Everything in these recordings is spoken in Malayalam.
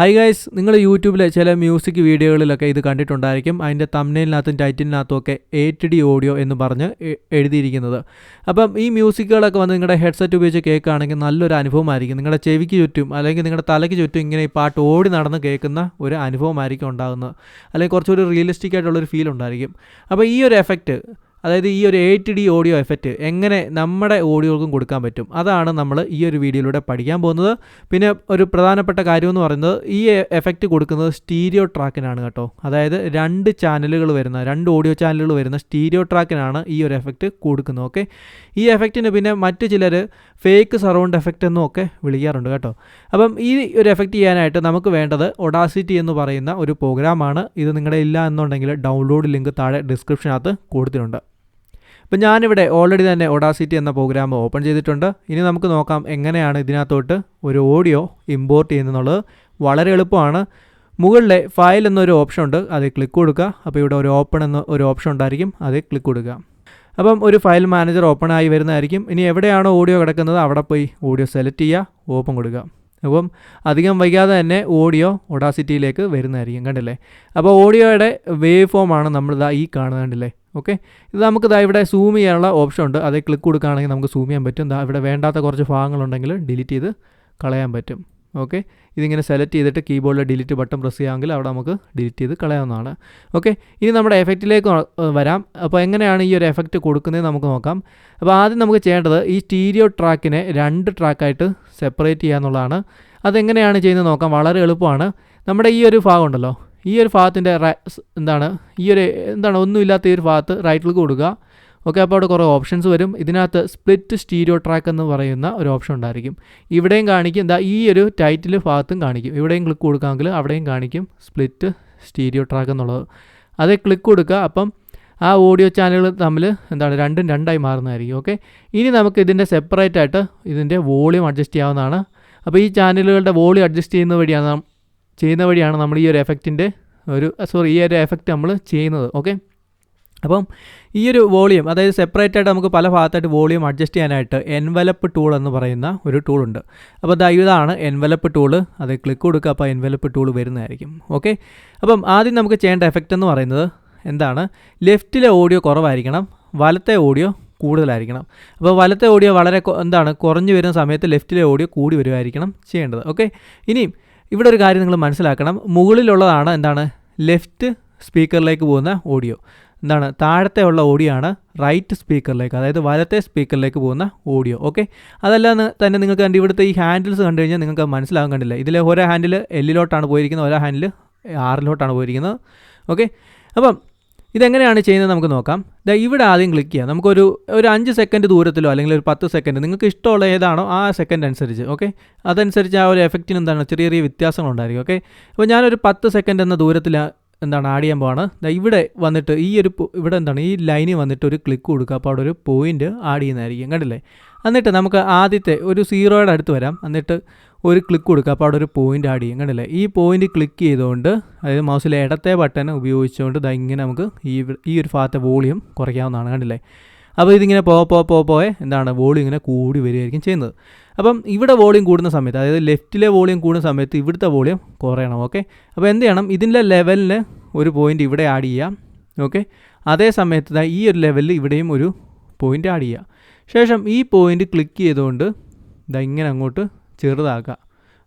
ഹൈ ഗൈസ് നിങ്ങൾ യൂട്യൂബിലെ ചില മ്യൂസിക് വീഡിയോകളിലൊക്കെ ഇത് കണ്ടിട്ടുണ്ടായിരിക്കും. അതിന്റെ തമ്നയിലിനകത്തും ടൈറ്റിലിനകത്തും ഒക്കെ എ ടി ഡി ഓഡിയോ എന്ന് പറഞ്ഞ് എഴുതിയിരിക്കുന്നത്. അപ്പം ഈ മ്യൂസിക്കുകളൊക്കെ വന്ന് നിങ്ങളുടെ ഹെഡ്സെറ്റ് ഉപയോഗിച്ച് കേൾക്കുകയാണെങ്കിൽ നല്ലൊരു അനുഭവമായിരിക്കും. നിങ്ങളുടെ ചെവിക്ക് ചുറ്റും അല്ലെങ്കിൽ നിങ്ങളുടെ തലയ്ക്ക് ചുറ്റും ഇങ്ങനെ ഈ പാട്ട് ഓടി നടന്ന് കേൾക്കുന്ന ഒരു അനുഭവമായിരിക്കും ഉണ്ടാകുന്നത്. അല്ലെങ്കിൽ കുറച്ചൊരു റിയലിസ്റ്റിക് ആയിട്ടുള്ളൊരു ഫീൽ ഉണ്ടായിരിക്കും. അപ്പോൾ ഈ ഒരു എഫക്റ്റ് അതായത് ഈ ഒരു എയ്റ്റ് ഡി ഓഡിയോ എഫക്റ്റ് എങ്ങനെ നമ്മുടെ ഓഡിയോകൾക്കും കൊടുക്കാൻ പറ്റും? അതാണ് നമ്മൾ ഈ ഒരു വീഡിയോയിലൂടെ പഠിക്കാൻ പോകുന്നത്. പിന്നെ ഒരു പ്രധാനപ്പെട്ട കാര്യം എന്ന് പറയുന്നത് ഈ എഫക്റ്റ് കൊടുക്കുന്നത് സ്റ്റീരിയോ ട്രാക്കിനാണ് കേട്ടോ. അതായത് രണ്ട് ചാനലുകൾ വരുന്ന രണ്ട് ഓഡിയോ ചാനലുകൾ വരുന്ന സ്റ്റീരിയോ ട്രാക്കിനാണ് ഈ ഒരു എഫക്റ്റ് കൊടുക്കുന്നത് ഓക്കെ ഈ എഫക്റ്റിന് പിന്നെ മറ്റു ചിലർ ഫേക്ക് സറൗണ്ട് എഫക്റ്റ് എന്നും ഒക്കെ വിളിക്കാറുണ്ട് കേട്ടോ. അപ്പം ഈ ഒരു എഫക്റ്റ് ചെയ്യാനായിട്ട് നമുക്ക് വേണ്ടത് ഒഡാസിറ്റി എന്ന് പറയുന്ന ഒരു പ്രോഗ്രാമാണ് ഇത് നിങ്ങളുടെ ഇല്ല എന്നുണ്ടെങ്കിൽ ഡൗൺലോഡ് ലിങ്ക് താഴെ ഡിസ്ക്രിപ്ഷനകത്ത് കൊടുത്തിട്ടുണ്ട്. അപ്പം ഞാനിവിടെ ഓൾറെഡി തന്നെ ഒഡാസിറ്റി എന്ന പ്രോഗ്രാം ഓപ്പൺ ചെയ്തിട്ടുണ്ട്. ഇനി നമുക്ക് നോക്കാം എങ്ങനെയാണ് ഇതിനകത്തോട്ട് ഒരു ഓഡിയോ ഇമ്പോർട്ട് ചെയ്യുന്നതെന്നുള്ളത്. വളരെ എളുപ്പമാണ്. മുകളിലെ ഫയൽ എന്നൊരു ഓപ്ഷൻ ഉണ്ട്. അത് ക്ലിക്ക് കൊടുക്കുക. അപ്പോൾ ഇവിടെ ഒരു ഓപ്പൺ എന്ന ഒരു ഓപ്ഷൻ ഉണ്ടായിരിക്കും. അത് ക്ലിക്ക് കൊടുക്കുക. അപ്പം ഒരു ഫയൽ മാനേജർ ഓപ്പൺ ആയി വരുന്നതായിരിക്കും. ഇനി എവിടെയാണോ ഓഡിയോ കിടക്കുന്നത് അവിടെ പോയി ഓഡിയോ സെലക്ട് ചെയ്യുക ഓപ്പൺ കൊടുക്കുക. അപ്പം അധികം വൈകാതെ തന്നെ ഓഡിയോ ഒഡാസിറ്റിയിലേക്ക് വരുന്നതായിരിക്കും. കണ്ടില്ലേ? അപ്പോൾ ഓഡിയോയുടെ വേവ് ഫോമാണ് നമ്മളിതാ ഈ കാണുന്നത്. കണ്ടില്ലേ? ഓക്കെ? ഇത് നമുക്ക് ദാ ഇവിടെ സൂം ചെയ്യാനുള്ള ഓപ്ഷൻ ഉണ്ട്. അതിൽ ക്ലിക്ക് കൊടുക്കുകയാണെങ്കിൽ നമുക്ക് സൂം ചെയ്യാൻ പറ്റും. ഇവിടെ വേണ്ടാത്ത കുറച്ച് ഭാഗങ്ങളുണ്ടെങ്കിൽ ഡിലീറ്റ് ചെയ്ത് കളയാൻ പറ്റും. ഓക്കെ? ഇതിങ്ങനെ സെലക്ട് ചെയ്തിട്ട് കീബോർഡിലെ ഡിലീറ്റ് ബട്ടൺ പ്രസ് ചെയ്യാമെങ്കിൽ അവിടെ നമുക്ക് ഡിലീറ്റ് ചെയ്ത് കളയാവുന്നതാണ്. ഓക്കെ? ഇനി നമ്മുടെ എഫക്റ്റിലേക്ക് വരാം. അപ്പോൾ എങ്ങനെയാണ് ഈ ഒരു എഫക്റ്റ് കൊടുക്കുന്നത് നമുക്ക് നോക്കാം. അപ്പോൾ ആദ്യം നമുക്ക് ചെയ്യേണ്ടത് ഈ സ്റ്റീരിയോ ട്രാക്കിനെ രണ്ട് ട്രാക്കായിട്ട് സെപ്പറേറ്റ് ചെയ്യുക എന്നുള്ളതാണ്. അതെങ്ങനെയാണ് ചെയ്യുന്നത് നോക്കാം. വളരെ എളുപ്പമാണ്. നമ്മുടെ ഈ ഒരു ഭാഗം ഉണ്ടല്ലോ. ഈ ഒരു ഭാഗത്തിന്റെ എന്താണ്? ഈ ഒരു എന്താണ്? ഒന്നുമില്ലാത്ത ഈ ഒരു ഭാഗത്ത് റൈറ്റ് കൊടുക്കുക. ഓക്കെ അപ്പോൾ അവിടെ കുറേ ഓപ്ഷൻസ് വരും. ഇതിനകത്ത് സ്പ്ലിറ്റ് സ്റ്റീരിയോ ട്രാക്ക് എന്ന് പറയുന്ന ഒരു ഓപ്ഷൻ ഉണ്ടായിരിക്കും. ഇവിടെയും കാണിക്കും. എന്താ ഈ ഒരു ടൈറ്റിൽ ഭാഗത്തും കാണിക്കും. ഇവിടെയും ക്ലിക്ക് കൊടുക്കാമെങ്കിൽ അവിടെയും കാണിക്കും സ്പ്ലിറ്റ് സ്റ്റീരിയോ ട്രാക്ക് എന്നുള്ളത്. അതേ ക്ലിക്ക് കൊടുക്കുക. അപ്പം ആ ഓഡിയോ ചാനലുകൾ തമ്മിൽ എന്താണ്? രണ്ടും രണ്ടായി മാറുന്നതായിരിക്കും. ഓക്കെ ഇനി നമുക്ക് ഇതിന്റെ സെപ്പറേറ്റ് ആയിട്ട് ഇതിന്റെ വോളിയം അഡ്ജസ്റ്റ് ചെയ്യാവുന്നതാണ്. അപ്പോൾ ഈ ചാനലുകളുടെ വോളിയം അഡ്ജസ്റ്റ് ചെയ്യുന്ന വഴിയാണ് ചെയ്യുന്ന വഴിയാണ് നമ്മൾ ഈ ഒരു എഫക്റ്റിന്റെ ഒരു സോറി ഈ ഒരു എഫക്റ്റ് നമ്മൾ ചെയ്യുന്നത് ഓക്കെ അപ്പം ഈ ഒരു വോളിയം അതായത് സെപ്പറേറ്റ് ആയിട്ട് നമുക്ക് പല ഭാഗത്തായിട്ട് വോളിയം അഡ്ജസ്റ്റ് ചെയ്യാനായിട്ട് എൻവലപ്പ് ടൂൾ എന്ന് പറയുന്ന ഒരു ടൂൾ ഉണ്ട്. അപ്പോൾ ദാ ഇതാണ് എൻവലപ്പ് ടൂൾ അത് ക്ലിക്ക് കൊടുക്കുക അപ്പോൾ എൻവലപ്പ് ടൂൾ വരുന്നതായിരിക്കും ഓക്കെ അപ്പം ആദ്യം നമുക്ക് ചെയ്യേണ്ട എഫക്റ്റ് എന്ന് പറയുന്നത് എന്താണ്? ലെഫ്റ്റിലെ ഓഡിയോ കുറവായിരിക്കണം വലത്തെ ഓഡിയോ കൂടുതലായിരിക്കണം. അപ്പോൾ വലത്തെ ഓഡിയോ വളരെ എന്താണ് കുറഞ്ഞു വരുന്ന സമയത്ത് ലെഫ്റ്റിലെ ഓഡിയോ കൂടി വരുമായിരിക്കണം ചെയ്യേണ്ടത് ഓക്കെ ഇനിയും ഇവിടെ ഒരു കാര്യം നിങ്ങൾ മനസ്സിലാക്കണം. മുകളിലുള്ളതാണ് എന്താണ്? ലെഫ്റ്റ് സ്പീക്കറിലേക്ക് പോകുന്ന ഓഡിയോ. എന്താണ്? താഴത്തെ ഉള്ള ഓഡിയോ ആണ് റൈറ്റ് സ്പീക്കറിലേക്ക് അതായത് വലത്തെ സ്പീക്കറിലേക്ക് പോകുന്ന ഓഡിയോ. ഓക്കെ? അതല്ലാന്ന് തന്നെ നിങ്ങൾക്ക് കണ്ട് ഇവിടുത്തെ ഈ ഹാൻഡിൽസ് കണ്ടു കഴിഞ്ഞാൽ നിങ്ങൾക്ക് മനസ്സിലാകാൻ കണ്ടില്ല. ഇതിലെ ഓരോ ഹാൻഡിൽ എല്ലിലോട്ടാണ് പോയിരിക്കുന്നത് ഓരോ ഹാൻഡിൽ ആറിലോട്ടാണ് പോയിരിക്കുന്നത്. ഓക്കെ? അപ്പം ഇതെങ്ങനെയാണ് ചെയ്യുന്നത് നമുക്ക് നോക്കാം. ദാ ഇവിടെ ആദ്യം ക്ലിക്ക് ചെയ്യാം. നമുക്കൊരു ഒരു അഞ്ച് സെക്കൻഡ് ദൂരത്തിലോ അല്ലെങ്കിൽ ഒരു പത്ത് സെക്കൻഡ് നിങ്ങൾക്ക് ഇഷ്ടമുള്ള ഏതാണോ ആ സെക്കൻഡ് അനുസരിച്ച് ഓക്കെ അതനുസരിച്ച് ആ ഒരു എഫക്റ്റിന് എന്താണ് ചെറിയ ചെറിയ വ്യത്യാസങ്ങളുണ്ടായിരിക്കും ഓക്കെ അപ്പോൾ ഞാനൊരു പത്ത് സെക്കൻഡ് എന്ന ദൂരത്തിൽ എന്താണ് ആഡ് ചെയ്യാൻ പോവാണ്. ഇവിടെ വന്നിട്ട് ഈ ഒരു ഇവിടെ എന്താണ് ഈ ലൈനിൽ വന്നിട്ട് ഒരു ക്ലിക്ക് കൊടുക്കുക. അപ്പോൾ അവിടെ ഒരു പോയിന്റ് ആഡ് ചെയ്യുന്നതായിരിക്കും കണ്ടില്ലേ? എന്നിട്ട് നമുക്ക് ആദ്യത്തെ ഒരു സീറോയുടെ അടുത്ത് വരാം. എന്നിട്ട് ഒരു ക്ലിക്ക് കൊടുക്കുക. അപ്പോൾ അവിടെ ഒരു പോയിന്റ് ആഡ് ചെയ്യും. കണ്ടില്ലേ? ഈ പോയിന്റ് ക്ലിക്ക് ചെയ്തുകൊണ്ട് അതായത് മൗസിലെ ഇടത്തെ ബട്ടൺ ഉപയോഗിച്ചുകൊണ്ട് ദാ ഇങ്ങനെ നമുക്ക് ഈ ഈ ഒരു ഭാഗത്തെ വോളിയം കുറയ്ക്കാവുന്നതാണ്. കണ്ടില്ലേ? അപ്പോൾ ഇതിങ്ങനെ പോ പോ പോ പോയെ എന്താണ് വോളിയം ഇങ്ങനെ കൂടി വരികയായിരിക്കും ചെയ്യുന്നത്. അപ്പം ഇവിടെ വോളിയം കൂടുന്ന സമയത്ത് അതായത് ലെഫ്റ്റിലെ വോളിയം കൂടുന്ന സമയത്ത് ഇവിടുത്തെ വോളിയം കുറയണം. ഓക്കെ അപ്പോൾ എന്ത് ചെയ്യണം? ഇതിന്റെ ലെവലിന് ഒരു പോയിന്റ് ഇവിടെ ആഡ് ചെയ്യാം ഓക്കെ അതേ സമയത്ത് ഈ ഒരു ലെവലിൽ ഇവിടെയും ഒരു പോയിന്റ് ആഡ് ചെയ്യുക. ശേഷം ഈ പോയിന്റ് ക്ലിക്ക് ചെയ്തുകൊണ്ട് ഇതാ ഇങ്ങനെ അങ്ങോട്ട് ചെറുതാക്കുക.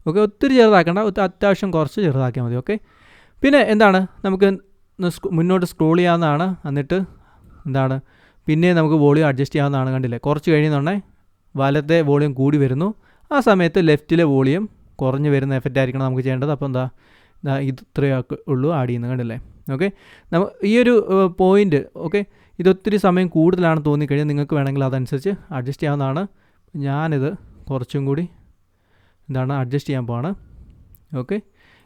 ഓക്കെ? ഒത്തിരി ചെറുതാക്കണ്ട. അത്യാവശ്യം കുറച്ച് ചെറുതാക്കിയാൽ മതി. ഓക്കെ? പിന്നെ എന്താണ്? നമുക്ക് മുന്നോട്ട് സ്ക്രോൾ ചെയ്യാവുന്നതാണ്. എന്നിട്ട് എന്താണ്? പിന്നെ നമുക്ക് വോളിയം അഡ്ജസ്റ്റ് ചെയ്യാവുന്നതാണ് കണ്ടില്ലേ? കുറച്ച് കഴിയുന്നുണ്ടേ വലത്തെ വോളിയം കൂടി വരുന്നു. ആ സമയത്ത് ലെഫ്റ്റിലെ വോളിയം കുറഞ്ഞു വരുന്ന എഫക്റ്റ് ആയിരിക്കണം നമുക്ക് ചെയ്യേണ്ടത്. അപ്പോൾ എന്താ? ഇത് ഇത്രയൊക്കെ ഉള്ളൂ ആഡ് ചെയ്യുന്നത് കണ്ടില്ലേ? ഓക്കെ? നമ്മ ഈ ഒരു പോയിന്റ് ഓക്കെ? ഇതൊത്തിരി സമയം കൂടുതലാണ് തോന്നിക്കഴിഞ്ഞാൽ നിങ്ങൾക്ക് വേണമെങ്കിൽ അതനുസരിച്ച് അഡ്ജസ്റ്റ് ചെയ്യാവുന്നതാണ്. ഞാനിത് കുറച്ചും കൂടി എന്താണ് അഡ്ജസ്റ്റ് ചെയ്യാൻ പോവാണ്. ഓക്കെ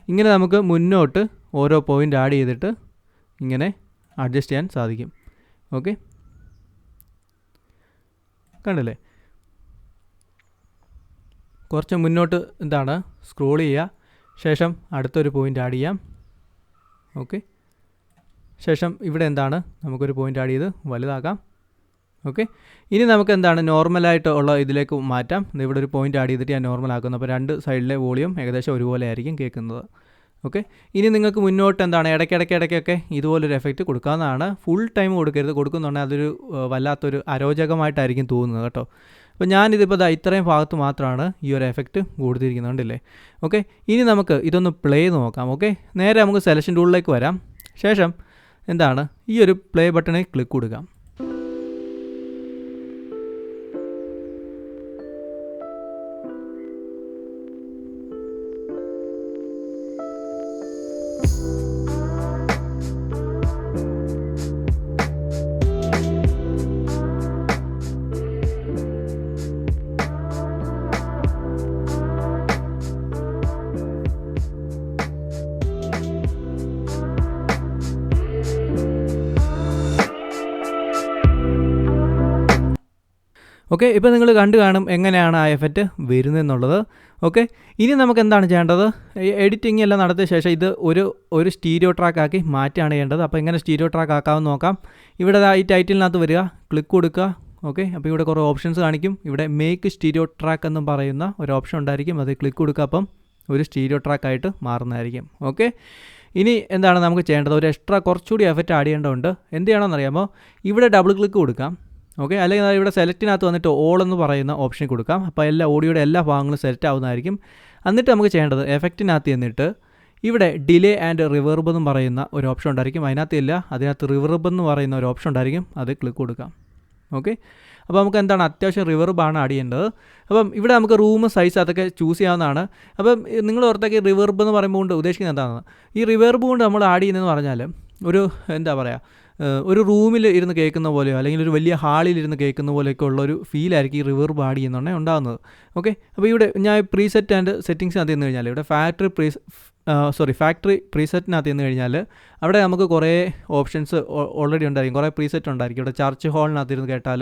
ഇങ്ങനെ നമുക്ക് മുന്നോട്ട് ഓരോ പോയിന്റ് ആഡ് ചെയ്തിട്ട് ഇങ്ങനെ അഡ്ജസ്റ്റ് ചെയ്യാൻ സാധിക്കും. ഓക്കെ കണ്ടില്ലേ? കുറച്ച് മുന്നോട്ട് എന്താണ്? സ്ക്രോൾ ചെയ്യുക. ശേഷം അടുത്തൊരു പോയിന്റ് ആഡ് ചെയ്യാം. ഓക്കെ ശേഷം ഇവിടെ എന്താണ്? നമുക്കൊരു പോയിന്റ് ആഡ് ചെയ്ത് വലുതാക്കാം. ഓക്കെ? ഇനി നമുക്ക് എന്താണ് നോർമലായിട്ട് ഉള്ള ഇതിലേക്ക് മാറ്റാം. ഇവിടെ ഒരു പോയിന്റ് ആഡ് ചെയ്തിട്ട് ഞാൻ നോർമൽ ആക്കുന്നു. അപ്പോൾ രണ്ട് സൈഡിലെ വോളിയം ഏകദേശം ഒരുപോലെ ആയിരിക്കും കേൾക്കുന്നത്. ഓക്കെ? ഇനി നിങ്ങൾക്ക് മുന്നോട്ട് എന്താണ് ഇടയ്ക്കിടയ്ക്ക് ഇടയ്ക്കൊക്കെ ഇതുപോലൊരു എഫക്റ്റ് കൊടുക്കാവുന്നതാണ്. ഫുൾ ടൈം കൊടുക്കരുത്. കൊടുക്കുന്നുണ്ടെങ്കിൽ അതൊരു വല്ലാത്തൊരു അരോചകമായിട്ടായിരിക്കും തോന്നുന്നത് കേട്ടോ. അപ്പോൾ ഞാനിതിപ്പോൾ ഇത്രയും ഭാഗത്ത് മാത്രമാണ് ഈ ഒരു എഫക്റ്റ് കൊടുത്തിരിക്കുന്നത് കണ്ടില്ലേ? ഓക്കെ? ഇനി നമുക്ക് ഇതൊന്ന് പ്ലേ നോക്കാം. ഓക്കെ? നേരെ നമുക്ക് സെലക്ഷൻ ടൂളിലേക്ക് വരാം. ശേഷം എന്താണ്? ഈ ഒരു പ്ലേ ബട്ടണിൽ ക്ലിക്ക് കൊടുക്കാം. ഓക്കെ ഇപ്പോൾ നിങ്ങൾ കണ്ടു കാണും എങ്ങനെയാണ് ആ എഫക്റ്റ് വരുന്നതെന്നുള്ളത്. ഓക്കെ ഇനി നമുക്ക് എന്താണ് ചെയ്യേണ്ടത് എഡിറ്റിംഗ് എല്ലാം നടത്തിയ ശേഷം ഇത് ഒരു ഒരു സ്റ്റീരിയോ ട്രാക്ക് ആക്കി മാറ്റുകയാണ് ചെയ്യേണ്ടത്. അപ്പോൾ എങ്ങനെ സ്റ്റീരിയോ ട്രാക്ക് ആക്കാമെന്ന് നോക്കാം. ഇവിടെ ഈ ടൈറ്റിലിനകത്ത് വരിക ക്ലിക്ക് കൊടുക്കുക. ഓക്കെ അപ്പോൾ ഇവിടെ കുറേ ഓപ്ഷൻസ് കാണിക്കും. ഇവിടെ മേക്ക് സ്റ്റീരിയോ ട്രാക്ക് എന്നും പറയുന്ന ഒരു ഓപ്ഷൻ ഉണ്ടായിരിക്കും. അത് ക്ലിക്ക് കൊടുക്കുക. അപ്പം ഒരു സ്റ്റീരിയോ ട്രാക്കായിട്ട് മാറുന്നതായിരിക്കും. ഓക്കെ ഇനി എന്താണ് നമുക്ക് ചെയ്യേണ്ടത്? ഒരു എക്സ്ട്രാ കുറച്ചുകൂടി എഫക്റ്റ് ആഡ് ചെയ്യേണ്ടതുണ്ട്. എന്ത് ചെയ്യണമെന്ന് അറിയാമോ ഇവിടെ ഡബിൾ ക്ലിക്ക് കൊടുക്കാം. ഓക്കെ അല്ലെങ്കിൽ ഇവിടെ സെലക്റ്റിനകത്ത് വന്നിട്ട് ഓൾ എന്ന് പറയുന്ന ഓപ്ഷൻ കൊടുക്കാം. അപ്പോൾ എല്ലാ ഓഡിയോയുടെ എല്ലാ ഭാഗങ്ങളും സെലക്ട് ആവുന്നതായിരിക്കും. എന്നിട്ട് നമുക്ക് ചെയ്യേണ്ടത് എഫക്റ്റിനകത്ത് എന്നിട്ട് ഇവിടെ ഡിലേ ആൻഡ് റിവർബ് എന്ന് പറയുന്ന ഒരു ഓപ്ഷൻ ഉണ്ടായിരിക്കും. അതിനകത്ത് ഇല്ല. അതിനകത്ത് റിവർബ് എന്ന് പറയുന്ന ഒരു ഓപ്ഷൻ ഉണ്ടായിരിക്കും. അത് ക്ലിക്ക് കൊടുക്കാം. ഓക്കെ അപ്പോൾ നമുക്ക് എന്താണ്? അത്യാവശ്യം റിവർബാണ് ആഡ് ചെയ്യേണ്ടത്. അപ്പം ഇവിടെ നമുക്ക് റൂം സൈസ് അതൊക്കെ ചൂസ് ചെയ്യാവുന്നതാണ്. അപ്പം നിങ്ങൾ ഓർത്തേക്ക് റിവർബ് എന്ന് പറയുമ്പോൾ കൊണ്ട് ഉദ്ദേശിക്കുന്നത് എന്താണ് ഈ റിവർബ് കൊണ്ട് നമ്മൾ ആഡ് ചെയ്യുന്നതെന്ന് പറഞ്ഞാൽ ഒരു എന്താ പറയുക ഒരു റൂമിൽ ഇരുന്ന് കേൾക്കുന്ന പോലെയോ അല്ലെങ്കിൽ ഒരു വലിയ ഹാളിൽ ഇരുന്ന് കേൾക്കുന്ന പോലെയൊക്കെ ഉള്ള ഒരു ഫീലായിരിക്കും ഈ റിവർ ബാഡി എന്നുണ്ടെ ഉണ്ടാകുന്നത് ഓക്കെ അപ്പോൾ ഇവിടെ ഞാൻ പ്രീസെറ്റ് ആൻഡ് സെറ്റിങ്സിനകത്ത് ചെന്ന് കഴിഞ്ഞാൽ ഇവിടെ ഫാക്ടറി പ്രീ സോറി ഫാക്ടറി പ്രീസെറ്റിനകത്ത് ചെന്ന് കഴിഞ്ഞാൽ അവിടെ നമുക്ക് കുറേ ഓപ്ഷൻസ് ഓൾറെഡി ഉണ്ടായിരിക്കും. കുറേ പ്രീസെറ്റ് ഉണ്ടായിരിക്കും. ഇവിടെ ചർച്ച് ഹാളിനകത്ത് ഇരുന്ന് കേട്ടാൽ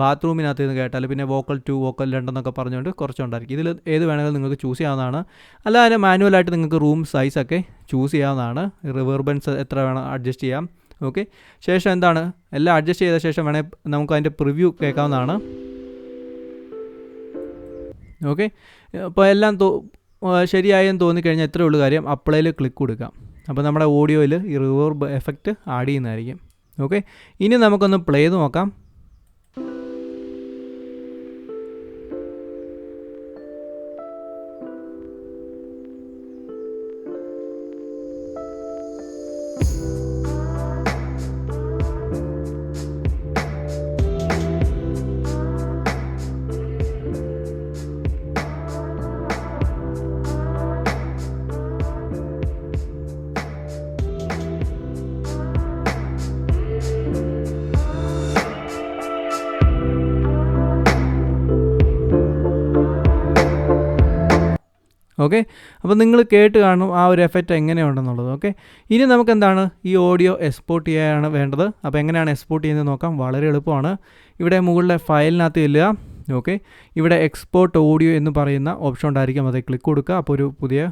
ബാത്റൂമിനകത്ത് ഇരുന്ന് കേട്ടാൽ പിന്നെ വോക്കൽ ടു വോക്കൽ രണ്ടെന്നൊക്കെ പറഞ്ഞുകൊണ്ട് കുറച്ചുണ്ടായിരിക്കും ഇതിൽ ഏത് വേണമെങ്കിലും നിങ്ങൾക്ക് ചൂസ് ചെയ്യാവുന്നതാണ്. അല്ലാതെ മാനുവലായിട്ട് നിങ്ങൾക്ക് റൂം സൈസൊക്കെ ചൂസ് ചെയ്യാവുന്നതാണ്. റിവർബൻസ് എത്ര വേണം അഡ്ജസ്റ്റ് ചെയ്യാം. ഓക്കെ ശേഷം എന്താണ്? എല്ലാം അഡ്ജസ്റ്റ് ചെയ്ത ശേഷം വേണേൽ നമുക്ക് അതിന്റെ പ്രിവ്യൂ കേൾക്കാവുന്നതാണ്. ഓക്കെ അപ്പോൾ എല്ലാം തോ ശരിയായെന്ന് തോന്നിക്കഴിഞ്ഞാൽ ഇത്രയേ ഉള്ളൂ കാര്യം. അപ്ലൈയിൽ ക്ലിക്ക് കൊടുക്കാം. അപ്പോൾ നമ്മുടെ ഓഡിയോയിൽ ഈ റിവേർബ് എഫക്റ്റ് ആഡ് ചെയ്യുന്നതായിരിക്കും. ഓക്കെ ഇനി നമുക്കൊന്ന് പ്ലേ ചെയ്ത് നോക്കാം. ഓക്കെ? അപ്പോൾ നിങ്ങൾ കേട്ട് കാണും ആ ഒരു എഫക്റ്റ് എങ്ങനെയുണ്ടെന്നുള്ളത്. ഓക്കെ? ഇനി നമുക്ക് എന്താണ് ഈ ഓഡിയോ എക്സ്പോർട്ട് ചെയ്യാനാണ് വേണ്ടത്. അപ്പോൾ എങ്ങനെയാണ് എക്സ്പോർട്ട് ചെയ്യുന്നത് നോക്കാം. വളരെ എളുപ്പമാണ്. ഇവിടെ മുകളിലെ ഫയലിനകത്ത് ചെല്ലുക. ഓക്കെ? ഇവിടെ എക്സ്പോർട്ട് ഓഡിയോ എന്ന് പറയുന്ന ഓപ്ഷൻ ഉണ്ടായിരിക്കും. അത് ക്ലിക്ക് കൊടുക്കുക. അപ്പോൾ ഒരു പുതിയ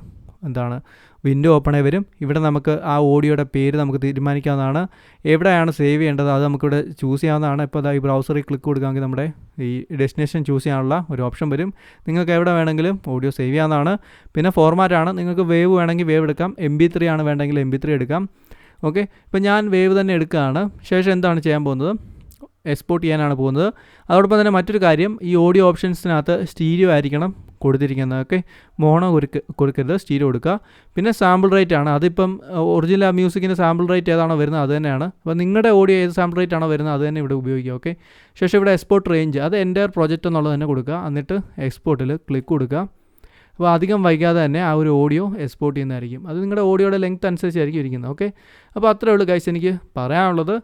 എന്താണ് വിൻഡോ ഓപ്പൺ ആയി വരും. ഇവിടെ നമുക്ക് ആ ഓഡിയോയുടെ പേര് നമുക്ക് തീരുമാനിക്കാവുന്നതാണ്. എവിടെയാണ് സേവ് ചെയ്യേണ്ടത്? അത് നമുക്കിവിടെ ചൂസ് ചെയ്യാവുന്നതാണ്. ഇപ്പോൾ ഈ ബ്രൗസറിൽ ക്ലിക്ക് കൊടുക്കുകയാണെങ്കിൽ നമ്മുടെ ഈ ഡെസ്റ്റിനേഷൻ ചൂസ് ചെയ്യാനുള്ള ഒരു ഓപ്ഷൻ വരും. നിങ്ങൾക്ക് എവിടെ വേണമെങ്കിലും ഓഡിയോ സേവ് ചെയ്യാവുന്നതാണ്. പിന്നെ ഫോർമാറ്റ് ആണ്. നിങ്ങൾക്ക് വേവ് വേണമെങ്കിൽ വേവ് എടുക്കാം. എം ബി ത്രീ ആണ് വേണ്ടെങ്കിൽ എം ബി ത്രീ എടുക്കാം. ഓക്കെ ഇപ്പോൾ ഞാൻ വേവ് തന്നെ എടുക്കുകയാണ്. ശേഷം എന്താണ് ചെയ്യാൻ പോകുന്നത്? എക്സ്പോർട്ട് ചെയ്യാനാണ് പോകുന്നത്. അതോടൊപ്പം തന്നെ മറ്റൊരു കാര്യം ഈ ഓഡിയോ ഓപ്ഷൻസിനകത്ത് സ്റ്റീരിയോ ആയിരിക്കണം കൊടുത്തിരിക്കുന്നത്. ഓക്കെ മോണോ കൊടുക്ക കൊടുക്കരുത്. സ്റ്റീരിയോ കൊടുക്കുക. പിന്നെ സാമ്പിൾ റേറ്റ് ആണ്. അതിപ്പം ഒറിജിനൽ മ്യൂസിക്കിന്റെ സാമ്പിൾ റേറ്റ് ഏതാണോ വരുന്നത് അത് തന്നെയാണ്. അപ്പോൾ നിങ്ങളുടെ ഓഡിയോ ഏത് സാമ്പിൾ റേറ്റ് ആണോ വരുന്നത് അത് തന്നെ ഇവിടെ ഉപയോഗിക്കുക. ഓക്കെ ശേഷം ഇവിടെ എക്സ്പോർട്ട് റേഞ്ച് അത് എന്റെ പ്രൊജക്റ്റ് എന്നുള്ളത് തന്നെ കൊടുക്കുക. എന്നിട്ട് എക്സ്പോർട്ടിൽ ക്ലിക്ക് കൊടുക്കുക. അപ്പോൾ അധികം വൈകാതെ തന്നെ ആ ഒരു ഓഡിയോ എക്സ്പോർട്ട് ചെയ്യുന്നതായിരിക്കും. അത് നിങ്ങളുടെ ഓഡിയോയുടെ ലെങ്ത് അനുസരിച്ചായിരിക്കും ഇരിക്കുന്നത്. ഓക്കെ അപ്പോൾ അത്രേ ഉള്ളൂ ഗൈസ് എനിക്ക് പറയാനുള്ളത്.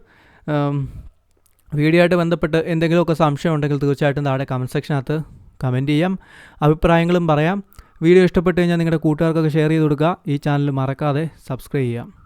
വീഡിയോ ആയിട്ട് ബന്ധപ്പെട്ട് എന്തെങ്കിലുമൊക്കെ സംശയം ഉണ്ടെങ്കിൽ തീർച്ചയായിട്ടും താഴെ കമന്റ് സെക്ഷനകത്ത് കമന്റ് ചെയ്യാം. അഭിപ്രായങ്ങളും പറയാം. വീഡിയോ ഇഷ്ടപ്പെട്ട് കഴിഞ്ഞാൽ നിങ്ങളുടെ കൂട്ടുകാർക്കൊക്കെ ഷെയർ ചെയ്ത് കൊടുക്കുക. ഈ ചാനൽ മറക്കാതെ സബ്സ്ക്രൈബ് ചെയ്യാം